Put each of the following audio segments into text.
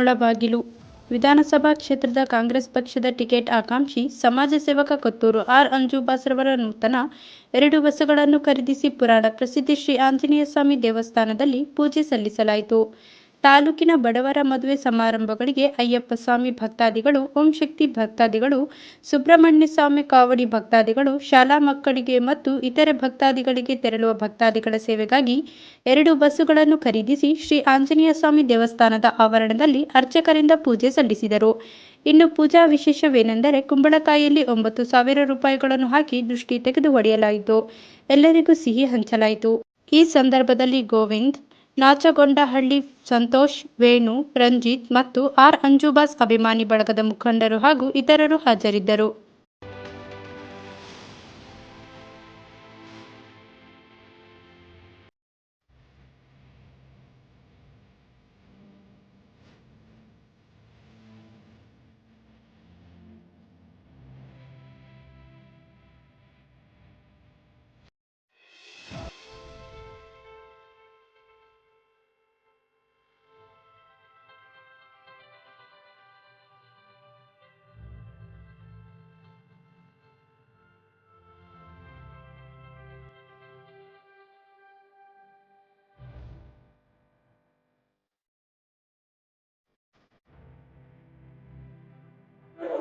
ಮುಳಬಾಗಿಲು ವಿಧಾನಸಭಾ ಕ್ಷೇತ್ರದ ಕಾಂಗ್ರೆಸ್ ಪಕ್ಷದ ಟಿಕೆಟ್ ಆಕಾಂಕ್ಷಿ ಸಮಾಜ ಸೇವಕ ಕೊತ್ತೂರು ಆರ್ ಅಂಜು ಬಾಸರವರ ನೂತನ ಎರಡು ಬಸ್ಸುಗಳನ್ನು ಖರೀದಿಸಿ ಪುರಾಣ ಪ್ರಸಿದ್ಧ ಶ್ರೀ ಆಂಜನೇಯ ಸ್ವಾಮಿ ದೇವಸ್ಥಾನದಲ್ಲಿ ಪೂಜೆ ಸಲ್ಲಿಸಲಾಯಿತು. ತಾಲೂಕಿನ ಬಡವರ ಮದುವೆ ಸಮಾರಂಭಗಳಿಗೆ ಅಯ್ಯಪ್ಪ ಸ್ವಾಮಿ ಭಕ್ತಾದಿಗಳು, ಓಂ ಶಕ್ತಿ ಭಕ್ತಾದಿಗಳು, ಸುಬ್ರಹ್ಮಣ್ಯ ಸ್ವಾಮಿ ಕಾವಡಿ ಭಕ್ತಾದಿಗಳು, ಶಾಲಾ ಮಕ್ಕಳಿಗೆ ಮತ್ತು ಇತರೆ ಭಕ್ತಾದಿಗಳಿಗೆ ತೆರಳುವ ಭಕ್ತಾದಿಗಳ ಸೇವೆಗಾಗಿ ಎರಡು ಬಸ್ಸುಗಳನ್ನು ಖರೀದಿಸಿ ಶ್ರೀ ಆಂಜನೇಯ ಸ್ವಾಮಿ ದೇವಸ್ಥಾನದ ಆವರಣದಲ್ಲಿ ಅರ್ಚಕರಿಂದ ಪೂಜೆ ಸಲ್ಲಿಸಿದರು. ಇನ್ನು ಪೂಜಾ ವಿಶೇಷವೇನೆಂದರೆ ಕುಂಬಳಕಾಯಿಯಲ್ಲಿ ಒಂಬತ್ತು ಸಾವಿರ ರೂಪಾಯಿಗಳನ್ನು ಹಾಕಿ ದೃಷ್ಟಿ ತೆಗೆದು ಹೊಡೆಯಲಾಯಿತು. ಎಲ್ಲರಿಗೂ ಸಿಹಿ ಹಂಚಲಾಯಿತು. ಈ ಸಂದರ್ಭದಲ್ಲಿ ಗೋವಿಂದ್, ನಾಚಗೊಂಡಹಳ್ಳಿ ಸಂತೋಷ್, ವೇಣು, ರಂಜಿತ್ ಮತ್ತು ಆರ್ ಅಂಜುಬಾಸ್ ಅಭಿಮಾನಿ ಬಳಗದ ಮುಖಂಡರು ಹಾಗೂ ಇತರರು ಹಾಜರಿದ್ದರು.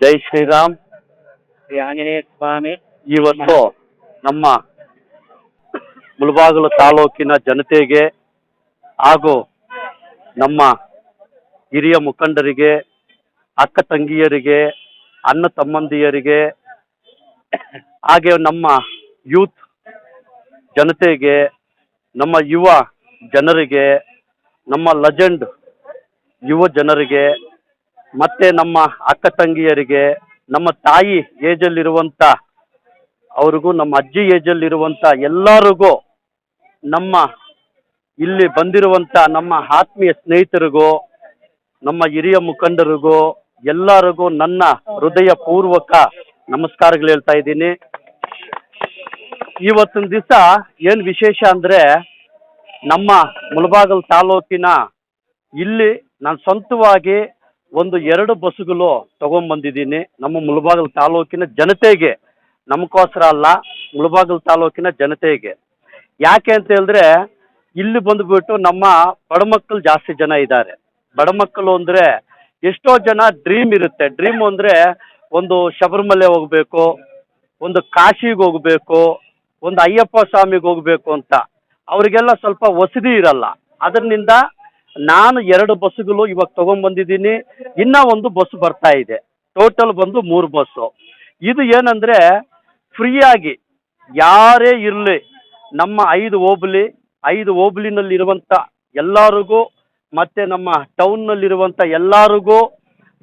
ಜೈ ಶ್ರೀರಾಮ್. ಶ್ರೀ ಆಂಜನೇಯ ಸ್ವಾಮಿ. ಇವತ್ತು ನಮ್ಮ ಮುಳಬಾಗಿಲು ತಾಲೂಕಿನ ಜನತೆಗೆ ಹಾಗೂ ನಮ್ಮ ಹಿರಿಯ ಮುಖಂಡರಿಗೆ ಅಕ್ಕ ತಂಗಿಯರಿಗೆ ಅಣ್ಣ ತಮ್ಮಂದಿಯರಿಗೆ ಹಾಗೆ ನಮ್ಮ ಯೂತ್ ಜನತೆಗೆ ನಮ್ಮ ಯುವ ಜನರಿಗೆ ನಮ್ಮ ಲಜೆಂಡ್ ಯುವ ಜನರಿಗೆ ಮತ್ತೆ ನಮ್ಮ ಅಕ್ಕ ತಂಗಿಯರಿಗೆ, ನಮ್ಮ ತಾಯಿ ಏಜಲ್ಲಿರುವಂಥ ಅವ್ರಿಗೂ ನಮ್ಮ ಅಜ್ಜಿ ಏಜಲ್ಲಿರುವಂಥ ಎಲ್ಲರಿಗೂ ನಮ್ಮ ಇಲ್ಲಿ ಬಂದಿರುವಂಥ ನಮ್ಮ ಆತ್ಮೀಯ ಸ್ನೇಹಿತರಿಗೂ, ನಮ್ಮ ಹಿರಿಯ ಮುಖಂಡರಿಗೂ, ಎಲ್ಲರಿಗೂ ನನ್ನ ಹೃದಯ ಪೂರ್ವಕ ನಮಸ್ಕಾರಗಳು ಹೇಳ್ತಾ ಇದ್ದೀನಿ. ಇವತ್ತಿನ ದಿವಸ ಏನು ವಿಶೇಷ ಅಂದರೆ, ನಮ್ಮ ಮುಳಬಾಗಲ್ ತಾಲೂಕಿನ ಇಲ್ಲಿ ನಾನು ಸ್ವಂತವಾಗಿ ಒಂದು ಎರಡು ಬಸ್ಸುಗಳು ತಗೊಂಬಂದಿದ್ದೀನಿ ನಮ್ಮ ಮುಳಬಾಗಲ್ ತಾಲೂಕಿನ ಜನತೆಗೆ ನಮಗೋಸ್ಕರ ಅಲ್ಲ, ಮುಳಬಾಗಲ್ ತಾಲೂಕಿನ ಜನತೆಗೆ. ಯಾಕೆ ಅಂತ ಹೇಳಿದ್ರೆ, ಇಲ್ಲಿ ಬಂದುಬಿಟ್ಟು ನಮ್ಮ ಬಡ ಮಕ್ಕಳು ಜಾಸ್ತಿ ಜನ ಇದ್ದಾರೆ. ಬಡ ಮಕ್ಕಳು ಅಂದರೆ ಎಷ್ಟೋ ಜನ ಡ್ರೀಮ್ ಇರುತ್ತೆ. ಡ್ರೀಮ್ ಅಂದರೆ ಒಂದು ಶಬರಿಮಲೆ ಹೋಗಬೇಕು, ಒಂದು ಕಾಶಿಗೆ ಹೋಗಬೇಕು, ಒಂದು ಅಯ್ಯಪ್ಪ ಸ್ವಾಮಿಗೆ ಹೋಗಬೇಕು ಅಂತ. ಅವರಿಗೆಲ್ಲ ಸ್ವಲ್ಪ ವಸತಿ ಇರಲ್ಲ. ಅದರಿಂದ ನಾನು ಎರಡು ಬಸ್ಸುಗಳು ಇವಾಗ ತಗೊಂಡ್ಬಂದಿದ್ದೀನಿ. ಇನ್ನ ಒಂದು ಬಸ್ ಬರ್ತಾ ಇದೆ. ಟೋಟಲ್ ಬಂದು ಮೂರು ಬಸ್ಸು. ಇದು ಏನಂದರೆ ಫ್ರೀಯಾಗಿ ಯಾರೇ ಇರಲಿ, ನಮ್ಮ ಐದು ಓಬ್ಲಿ ಐದು ಹೋಬಳಿನಲ್ಲಿರುವಂಥ ಎಲ್ಲರಿಗೂ ಮತ್ತು ನಮ್ಮ ಟೌನ್ನಲ್ಲಿರುವಂಥ ಎಲ್ಲರಿಗೂ,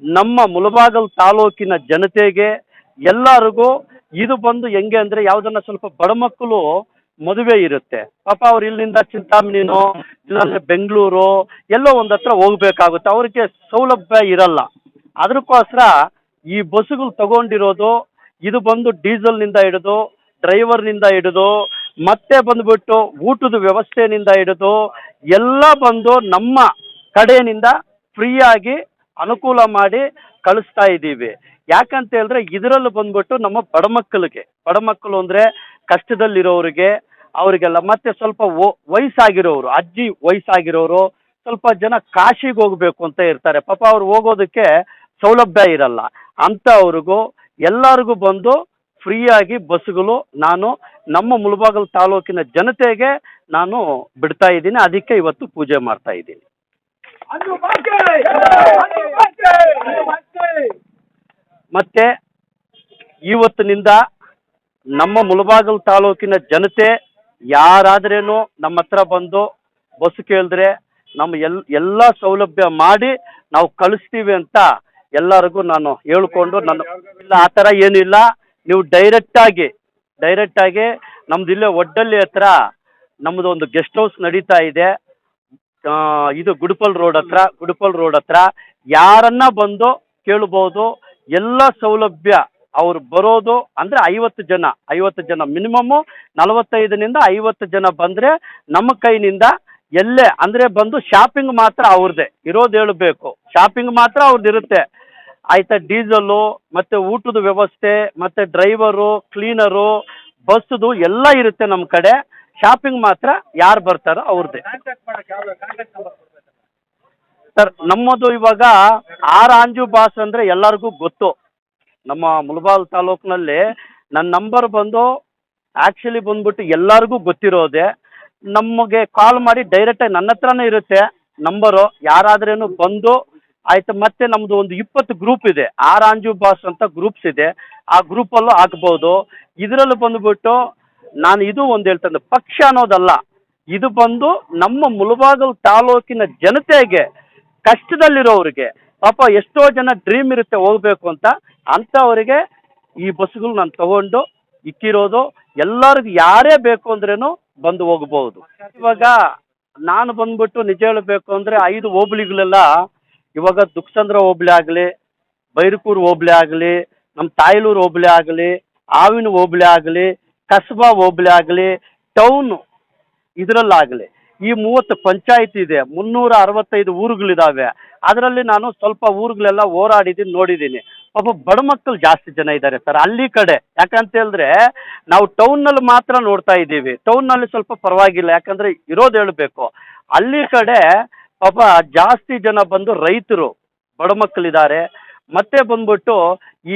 ನಮ್ಮ ಮುಲಬಾಗಲ್ ತಾಲೂಕಿನ ಜನತೆಗೆ ಎಲ್ಲರಿಗೂ ಇದು ಬಂದು ಹೆಂಗೆ ಅಂದರೆ ಯಾವುದನ್ನ ಸ್ವಲ್ಪ ಬಡ ಮಕ್ಕಳು ಮದುವೆ ಇರುತ್ತೆ. ಪಾಪ ಅವ್ರು ಇಲ್ಲಿಂದ ಚಿಂತಾಮಣಿನೋ, ಇಲ್ಲಾಂದ್ರೆ ಬೆಂಗಳೂರು, ಎಲ್ಲೋ ಒಂದು ಹತ್ರ ಹೋಗ್ಬೇಕಾಗುತ್ತೆ. ಅವ್ರಿಗೆ ಸೌಲಭ್ಯ ಇರಲ್ಲ. ಅದಕ್ಕೋಸ್ಕರ ಈ ಬಸ್ಸುಗಳು ತಗೊಂಡಿರೋದು, ಇದು ಬಂದು ಡೀಸೆಲ್ನಿಂದ ಹಿಡಿದು, ಡ್ರೈವರ್ನಿಂದ ಹಿಡಿದು, ಮತ್ತೆ ಬಂದ್ಬಿಟ್ಟು ಊಟದ ವ್ಯವಸ್ಥೆನಿಂದ ಹಿಡಿದು, ಎಲ್ಲ ಬಂದು ನಮ್ಮ ಕಡೆಯಿಂದ ಫ್ರೀಯಾಗಿ ಅನುಕೂಲ ಮಾಡಿ ಕಳಿಸ್ತಾ ಇದ್ದೀವಿ. ಯಾಕಂತ ಹೇಳಿದ್ರೆ ಇದರಲ್ಲಿ ಬಂದ್ಬಿಟ್ಟು ನಮ್ಮ ಬಡ ಮಕ್ಕಳಿಗೆ, ಬಡ ಮಕ್ಕಳು ಅಂದರೆ ಕಷ್ಟದಲ್ಲಿರೋರಿಗೆ ಅವರಿಗೆಲ್ಲ ಮತ್ತೆ ಸ್ವಲ್ಪ ವಯಸ್ಸಾಗಿರೋರು ಅಜ್ಜಿ ವಯಸ್ಸಾಗಿರೋರು ಸ್ವಲ್ಪ ಜನ ಕಾಶಿಗೆ ಹೋಗಬೇಕು ಅಂತ ಇರ್ತಾರೆ. ಪಾಪ ಅವ್ರು ಹೋಗೋದಕ್ಕೆ ಸೌಲಭ್ಯ ಇರಲ್ಲ. ಅಂಥವ್ರಿಗೂ ಎಲ್ಲರಿಗೂ ಬಂದು ಫ್ರೀಯಾಗಿ ಬಸ್ಸುಗಳು ನಾನು ನಮ್ಮ ಮುಳಬಾಗಲ್ ತಾಲೂಕಿನ ಜನತೆಗೆ ನಾನು ಬಿಡ್ತಾ ಇದ್ದೀನಿ. ಅದಕ್ಕೆ ಇವತ್ತು ಪೂಜೆ ಮಾಡ್ತಾ ಇದ್ದೀನಿ. ಮತ್ತೆ ಇವತ್ತಿನಿಂದ ನಮ್ಮ ಮುಳಬಾಗಲ್ ತಾಲೂಕಿನ ಜನತೆ ಯಾರಾದ್ರೇನು ನಮ್ಮ ಹತ್ರ ಬಂದು ಬಸ್ ಕೇಳಿದ್ರೆ ನಮ್ಮ ಎಲ್, ಎಲ್ಲ ಸೌಲಭ್ಯ ಮಾಡಿ ನಾವು ಕಳಿಸ್ತೀವಿ ಅಂತ ಎಲ್ಲರಿಗೂ ನಾನು ಹೇಳ್ಕೊಂಡು ನನ್ನ ಇಲ್ಲ, ಆ ಥರ ಏನಿಲ್ಲ. ನೀವು ಡೈರೆಕ್ಟಾಗಿ ಡೈರೆಕ್ಟಾಗಿ ನಮ್ದು ಇಲ್ಲೇ ಒಡ್ಡಲ್ಲಿ ಹತ್ರ ನಮ್ಮದು ಒಂದು ಗೆಸ್ಟ್ ಹೌಸ್ ನಡೀತಾ ಇದೆ. ಇದು ಗುಡುಪಲ್ ರೋಡ್ ಹತ್ರ, ಗುಡುಪಲ್ ರೋಡ್ ಹತ್ರ. ಯಾರನ್ನ ಬಂದು ಕೇಳ್ಬೋದು, ಎಲ್ಲ ಸೌಲಭ್ಯ ಅವ್ರು ಬರೋದು ಅಂದ್ರೆ ಐವತ್ತು ಜನ ಐವತ್ತು ಜನ ಮಿನಿಮಮ್ ನಲವತ್ತೈದರಿಂದ ಐವತ್ತು ಜನ ಬಂದ್ರೆ ನಮ್ಮ ಕೈನಿಂದ ಎಲ್ಲೇ, ಅಂದ್ರೆ ಬಂದು ಶಾಪಿಂಗ್ ಮಾತ್ರ ಅವ್ರದ್ದೇ ಇರೋದು ಹೇಳಬೇಕು. ಶಾಪಿಂಗ್ ಮಾತ್ರ ಅವ್ರದ್ದು ಇರುತ್ತೆ. ಆಯ್ತಾ ಡೀಸೆಲ್ಲು ಮತ್ತೆ ಊಟದ ವ್ಯವಸ್ಥೆ, ಮತ್ತೆ ಡ್ರೈವರು ಕ್ಲೀನರು ಬಸ್ದು ಎಲ್ಲ ಇರುತ್ತೆ ನಮ್ಮ ಕಡೆ. ಶಾಪಿಂಗ್ ಮಾತ್ರ ಯಾರು ಬರ್ತಾರೋ ಅವ್ರದ್ದೇ ಸರ್, ನಮ್ಮದು ಇವಾಗ ಆರ್ ಆಂಜು ಬಾಸ್ ಅಂದ್ರೆ ಎಲ್ಲರಿಗೂ ಗೊತ್ತು. ನಮ್ಮ ಮುಳಬಾಲ್ ತಾಲೂಕಿನಲ್ಲಿ ನನ್ನ ನಂಬರ್ ಬಂದು ಆ್ಯಕ್ಚುಲಿ ಬಂದ್ಬಿಟ್ಟು ಎಲ್ಲರಿಗೂ ಗೊತ್ತಿರೋದೆ. ನಮಗೆ ಕಾಲ್ ಮಾಡಿ ಡೈರೆಕ್ಟಾಗಿ ನನ್ನ ಹತ್ರನೇ ಇರುತ್ತೆ ನಂಬರು ಯಾರಾದ್ರೇನು ಬಂದು ಆಯ್ತು ಮತ್ತೆ ನಮ್ಮದು ಒಂದು ಇಪ್ಪತ್ತು ಗ್ರೂಪ್ ಇದೆ. ಆರ್ ಆಂಜು ಬಾಸ್ ಅಂತ ಗ್ರೂಪ್ಸ್ ಇದೆ. ಆ ಗ್ರೂಪಲ್ಲೂ ಹಾಕ್ಬೋದು ಇದರಲ್ಲಿ ಬಂದ್ಬಿಟ್ಟು ನಾನು ಇದು ಒಂದು ಹೇಳ್ತಂದ್ರೆ ಪಕ್ಷ ಅನ್ನೋದಲ್ಲ. ಇದು ಬಂದು ನಮ್ಮ ಮುಳಬಾಗಲ್ ತಾಲೂಕಿನ ಜನತೆಗೆ ಕಷ್ಟದಲ್ಲಿರೋರಿಗೆ ಪಾಪ ಎಷ್ಟೋ ಜನ ಡ್ರೀಮ್ ಇರುತ್ತೆ ಹೋಗ್ಬೇಕು ಅಂತ ಅಂಥವರಿಗೆ ಈ ಬಸ್ಗಳು ನಾನು ತಗೊಂಡು ಇಕ್ಕಿರೋದು ಎಲ್ಲರಿಗೂ ಯಾರೇ ಬೇಕು ಅಂದ್ರೇನು ಬಂದು ಹೋಗಬಹುದು ಇವಾಗ ನಾನು ಬಂದ್ಬಿಟ್ಟು ನಿಜ ಹೇಳಬೇಕು ಅಂದರೆ ಐದು ಹೋಬಳಿಗಳೆಲ್ಲ ಇವಾಗ ದುಕ್ಸಂದ್ರ ಹೋಬಳಿ ಆಗಲಿ, ಬೈರಕೂರು ಹೋಬಳಿ ಆಗಲಿ, ನಮ್ಮ ತಾಯ್ಲೂರು ಹೋಬಳಿ ಆಗಲಿ, ಆವಿನ ಹೋಬಳಿ ಆಗಲಿ, ಕಸ್ಬಾ ಹೋಬಳಿ ಆಗಲಿ, ಟೌನು ಇದರಲ್ಲಾಗಲಿ. ಈ ಮೂವತ್ತು ಪಂಚಾಯತ್ ಇದೆ, ಮುನ್ನೂರ ಅರವತ್ತೈದು ಊರುಗಳಿದಾವೆ. ಅದರಲ್ಲಿ ನಾನು ಸ್ವಲ್ಪ ಊರುಗಳೆಲ್ಲ ಹೋರಾಡಿದ್ದೀನಿ ನೋಡಿದ್ದೀನಿ ಪಾಪ ಬಡ ಮಕ್ಕಳು ಜಾಸ್ತಿ ಜನ ಇದ್ದಾರೆ ಸರ್, ಅಲ್ಲಿ ಕಡೆ. ಯಾಕಂತ ಹೇಳಿದ್ರೆ, ನಾವು ಟೌನ್ನಲ್ಲಿ ಮಾತ್ರ ನೋಡ್ತಾ ಇದ್ದೀವಿ. ಟೌನ್ನಲ್ಲಿ ಸ್ವಲ್ಪ ಪರವಾಗಿಲ್ಲ, ಯಾಕಂದ್ರೆ ಇರೋದು ಹೇಳಬೇಕು. ಹಳ್ಳಿ ಕಡೆ ಪಾಪ ಜಾಸ್ತಿ ಜನ ಬಂದು ರೈತರು, ಬಡ ಮಕ್ಕಳಿದ್ದಾರೆ ಮತ್ತೆ ಬಂದ್ಬಿಟ್ಟು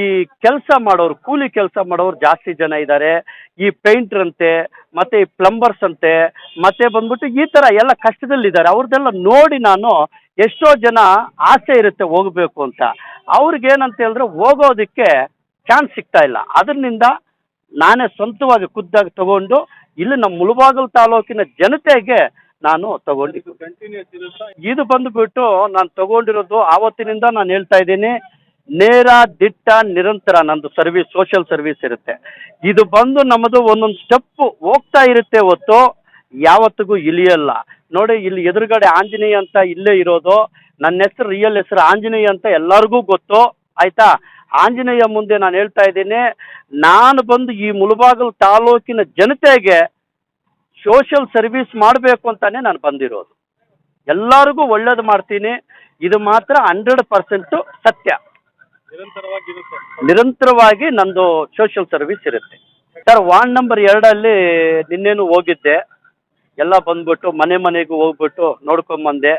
ಈ ಕೆಲಸ ಮಾಡೋರು ಕೂಲಿ ಕೆಲಸ ಮಾಡೋರು ಜಾಸ್ತಿ ಜನ ಇದ್ದಾರೆ ಈ ಪೇಂಟರ್ ಅಂತೆ ಮತ್ತೆ ಈ ಪ್ಲಂಬರ್ಸ್ ಅಂತೆ ಮತ್ತೆ ಬಂದ್ಬಿಟ್ಟು ಈ ಥರ ಎಲ್ಲ ಕಷ್ಟದಲ್ಲಿದ್ದಾರೆ. ಅವ್ರದ್ದೆಲ್ಲ ನೋಡಿ ನಾನು ಎಷ್ಟೋ ಜನ ಆಸೆ ಇರುತ್ತೆ ಹೋಗಬೇಕು ಅಂತ. ಅವ್ರಿಗೇನಂತ ಹೇಳಿದ್ರೆ ಹೋಗೋದಕ್ಕೆ ಚಾನ್ಸ್ ಸಿಗ್ತಾ ಇಲ್ಲ. ಅದರಿಂದ ನಾನೇ ಸ್ವಂತವಾಗಿ ಖುದ್ದಾಗಿ ತಗೊಂಡು ಇಲ್ಲಿ ನಮ್ಮ ಮುಳಬಾಗಲ್ ತಾಲೂಕಿನ ಜನತೆಗೆ ನಾನು ತಗೊಂಡಿದ್ದು. ಇದು ಬಂದುಬಿಟ್ಟು ನಾನು ತಗೊಂಡಿರೋದು ಆವತ್ತಿನಿಂದ ನಾನು ಹೇಳ್ತಾ ಇದ್ದೀನಿ. ನೇರ ದಿಟ್ಟ ನಿರಂತರ ನಂದು ಸರ್ವಿಸ್ ಸೋಷಿಯಲ್ ಸರ್ವಿಸ್ ಇರುತ್ತೆ. ಇದು ಬಂದು ನಮ್ಮದು ಒಂದೊಂದು ಸ್ಟೆಪ್ ಹೋಗ್ತಾ ಇರುತ್ತೆ ಹೊತ್ತು, ಯಾವತ್ತಿಗೂ ಇಳಿಯಲ್ಲ. ನೋಡಿ, ಇಲ್ಲಿ ಎದುರುಗಡೆ ಆಂಜನೇಯ ಅಂತ ಇಲ್ಲೇ ಇರೋದು, ನನ್ನ ಹೆಸರು ರಿಯಲ್ ಹೆಸರು ಆಂಜನೇಯ ಅಂತ ಎಲ್ಲರಿಗೂ ಗೊತ್ತು, ಆಯ್ತಾ? ಆಂಜನೇಯ ಮುಂದೆ ನಾನು ಹೇಳ್ತಾ ಇದ್ದೀನಿ, ನಾನು ಬಂದು ಈ ಮುಳಬಾಗಲ್ ತಾಲೂಕಿನ ಜನತೆಗೆ ಸೋಷಿಯಲ್ ಸರ್ವಿಸ್ ಮಾಡಬೇಕು ಅಂತಾನೆ ನಾನು ಬಂದಿರೋದು. ಎಲ್ಲರಿಗೂ ಒಳ್ಳೇದು ಮಾಡ್ತೀನಿ. ಇದು ಮಾತ್ರ ಹಂಡ್ರೆಡ್ ಪರ್ಸೆಂಟು ಸತ್ಯ. ನಿರಂತರವಾಗಿ ನಂದು ಸೋಷಿಯಲ್ ಸರ್ವಿಸ್ ಇರುತ್ತೆ. ಸರ್ ವಾರ್ಡ್ ನಂಬರ್ ಎರಡಲ್ಲಿ ನಿನ್ನೇನು ಹೋಗಿದ್ದೆ. ಎಲ್ಲ ಬಂದ್ಬಿಟ್ಟು ಮನೆ ಮನೆಗೂ ಹೋಗ್ಬಿಟ್ಟು ನೋಡ್ಕೊಂಬಂದೆ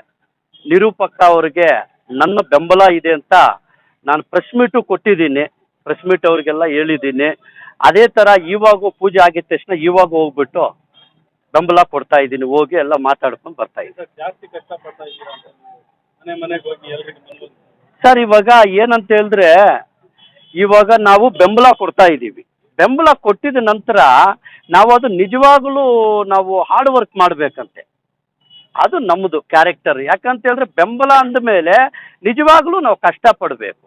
ನಿರೂಪಕ ಅವ್ರಿಗೆ ನನ್ನ ಬೆಂಬಲ ಇದೆ ಅಂತ ನಾನು ಪ್ರೆಸ್ ಮೀಟು ಕೊಟ್ಟಿದ್ದೀನಿ. ಪ್ರೆಸ್ ಮೀಟ್ ಅವ್ರಿಗೆಲ್ಲ ಹೇಳಿದ್ದೀನಿ. ಅದೇ ಥರ ಇವಾಗ ಪೂಜೆ ಆಗಿದ ತಕ್ಷಣ ಇವಾಗ ಹೋಗ್ಬಿಟ್ಟು ಬೆಂಬಲ ಕೊಡ್ತಾ ಇದ್ದೀನಿ. ಹೋಗಿ ಎಲ್ಲ ಮಾತಾಡ್ಕೊಂಡು ಬರ್ತಾ ಇದ್ದೀನಿ. ಜಾಸ್ತಿ ಕಷ್ಟಪಡ್ತಾ ಮನೆ ಮನೆಗೆ ಹೋಗಿ ಸರ್, ಇವಾಗ ಏನಂತ ಹೇಳಿದ್ರೆ, ಇವಾಗ ನಾವು ಬೆಂಬಲ ಕೊಡ್ತಾ ಇದ್ದೀವಿ. ಬೆಂಬಲ ಕೊಟ್ಟಿದ ನಂತರ ನಾವು ಅದು ನಿಜವಾಗಲೂ ನಾವು ಹಾರ್ಡ್ ವರ್ಕ್ ಮಾಡಬೇಕಂತೆ. ಅದು ನಮ್ಮದು ಕ್ಯಾರೆಕ್ಟರ್ ಯಾಕಂತ ಹೇಳಿದ್ರೆ, ಬೆಂಬಲ ಅಂದ ಮೇಲೆ ನಿಜವಾಗ್ಲೂ ನಾವು ಕಷ್ಟಪಡಬೇಕು.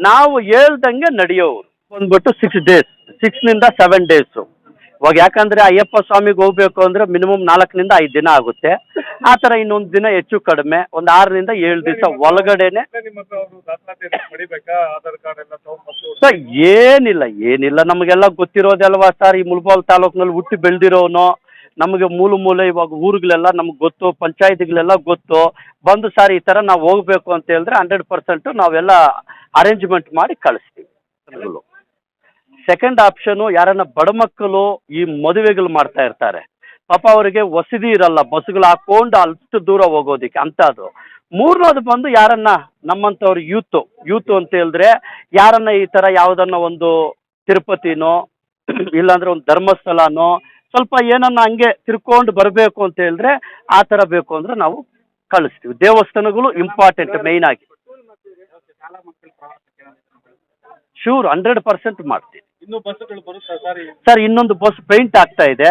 ನಾವು ಹೇಳ್ದಂಗೆ ನಡೆಯೋರು. ಬಂದ್ಬಿಟ್ಟು ಸಿಕ್ಸ್ ಡೇಸ್ ಸಿಕ್ಸ್ನಿಂದ ಸೆವೆನ್ ಡೇಸು ಇವಾಗ ಯಾಕಂದ್ರೆ ಅಯ್ಯಪ್ಪ ಸ್ವಾಮಿಗೆ ಹೋಗ್ಬೇಕು ಅಂದ್ರೆ ಮಿನಿಮಮ್ ನಾಲ್ಕರಿಂದ ಐದು ದಿನ ಆಗುತ್ತೆ. ಆ ಥರ ಇನ್ನೊಂದು ದಿನ ಹೆಚ್ಚು ಕಡಿಮೆ ಒಂದು ಆರರಿಂದ ಏಳು ದಿವಸ ಒಳಗಡೆನೆ. ಸರ್ ಏನಿಲ್ಲ ಏನಿಲ್ಲ. ನಮಗೆಲ್ಲ ಗೊತ್ತಿರೋದಲ್ವಾ ಸರ್? ಈ ಮುಲ್ಬಾಲ್ ತಾಲೂಕಿನಲ್ಲಿ ಹುಟ್ಟಿ ಬೆಳೆದಿರೋನು. ನಮಗೆ ಮೂಲ ಮೂಲೆ ಇವಾಗ ಊರುಗಳೆಲ್ಲ ನಮ್ಗೆ ಗೊತ್ತು ಪಂಚಾಯತಿಗಳೆಲ್ಲ ಗೊತ್ತು. ಬಂದು ಸರ್ ಈ ಥರ ನಾವು ಹೋಗ್ಬೇಕು ಅಂತ ಹೇಳಿದ್ರೆ ಹಂಡ್ರೆಡ್ ಪರ್ಸೆಂಟು ನಾವೆಲ್ಲ ಅರೇಂಜ್ಮೆಂಟ್ ಮಾಡಿ ಕಳಿಸ್ತೀವಿ. ಸೆಕೆಂಡ್ ಆಪ್ಷನು ಯಾರನ್ನ ಬಡ ಮಕ್ಕಳು ಈ ಮದುವೆಗಳು ಮಾಡ್ತಾ ಇರ್ತಾರೆ. ಪಾಪ ಅವರಿಗೆ ವಸತಿ ಇರಲ್ಲ ಬಸ್ಗಳು ಹಾಕೊಂಡು ಅಷ್ಟು ದೂರ ಹೋಗೋದಿಕ್ಕೆ ಅಂಥದ್ದು. ಮೂರನೇದು ಬಂದು ಯಾರನ್ನ ನಮ್ಮಂಥವ್ರು ಯೂತ್ ಯೂತ್ ಅಂತ ಹೇಳಿದ್ರೆ ಯಾರನ್ನ ಈ ಥರ ಯಾವುದನ್ನ ಒಂದು ತಿರುಪತಿನೋ ಇಲ್ಲಾಂದ್ರೆ ಒಂದು ಧರ್ಮಸ್ಥಳನೋ ಸ್ವಲ್ಪ ಏನನ್ನ ಹಂಗೆ ತಿರ್ಕೊಂಡು ಬರಬೇಕು ಅಂತ ಹೇಳಿದ್ರೆ ಆ ಥರ ಬೇಕು ಅಂದ್ರೆ ನಾವು ಕಳಿಸ್ತೀವಿ. ದೇವಸ್ಥಾನಗಳು ಇಂಪಾರ್ಟೆಂಟ್ ಮೇಯ್ನ್ ಆಗಿ. ಶೂರ್ ಹಂಡ್ರೆಡ್ ಪರ್ಸೆಂಟ್ ಬರುತ್ತಾ ಸರ್? ಇನ್ನೊಂದು ಬಸ್ ಪೇಂಟ್ ಆಗ್ತಾ ಇದೆ.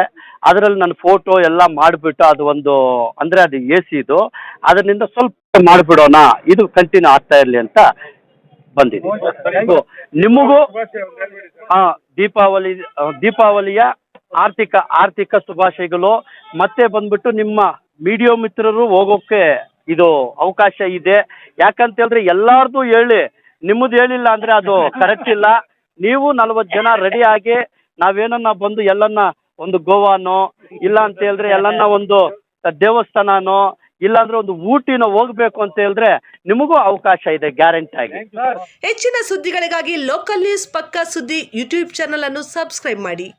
ಅದರಲ್ಲಿ ನನ್ನ ಫೋಟೋ ಎಲ್ಲ ಮಾಡಿಬಿಟ್ಟು ಅದು ಒಂದು ಅಂದರೆ ಅದು ಎ ಸಿ ಇದು. ಅದರಿಂದ ಸ್ವಲ್ಪ ಮಾಡಿಬಿಡೋಣ. ಇದು ಕಂಟಿನ್ಯೂ ಆಗ್ತಾ ಇರಲಿ ಅಂತ ಬಂದಿದ್ದೀನಿ ನಿಮಗೂ. ಆ, ದೀಪಾವಳಿ ದೀಪಾವಳಿಯ ಆರ್ಥಿಕ ಆರ್ಥಿಕ ಶುಭಾಶಯಗಳು. ಮತ್ತೆ ಬಂದ್ಬಿಟ್ಟು ನಿಮ್ಮ ಮೀಡಿಯೋ ಮಿತ್ರರು ಹೋಗೋಕೆ ಇದು ಅವಕಾಶ ಇದೆ. ಯಾಕಂತ ಹೇಳಿದ್ರೆ ಎಲ್ಲಾರ್ದು ಹೇಳಿ. ನಿಮ್ಮದು ಹೇಳಿಲ್ಲ ಅಂದ್ರೆ ಅದು ಕರೆಕ್ಟ್ ಇಲ್ಲ. ನೀವು ನಲ್ವತ್ತು ಜನ ರೆಡಿ ಆಗಿ ನಾವೇನನ್ನ ಬಂದು ಎಲ್ಲನ್ನ ಒಂದು ಗೋವಾನೋ ಇಲ್ಲ ಅಂತ ಹೇಳಿದ್ರೆ ಎಲ್ಲನ್ನ ಒಂದು ದೇವಸ್ಥಾನನೋ, ಇಲ್ಲಾಂದ್ರೆ ಒಂದು ಊಟಿನ ಹೋಗ್ಬೇಕು ಅಂತ ಹೇಳಿದ್ರೆ ನಿಮಗೂ ಅವಕಾಶ ಇದೆ ಗ್ಯಾರಂಟಿ ಆಗಿ. ಹೆಚ್ಚಿನ ಸುದ್ದಿಗಳಿಗಾಗಿ ಲೋಕಲ್ ನ್ಯೂಸ್ ಪಕ್ಕಾ ಸುದ್ದಿ ಯೂಟ್ಯೂಬ್ ಚಾನಲ್ ಅನ್ನು ಸಬ್ಸ್ಕ್ರೈಬ್ ಮಾಡಿ.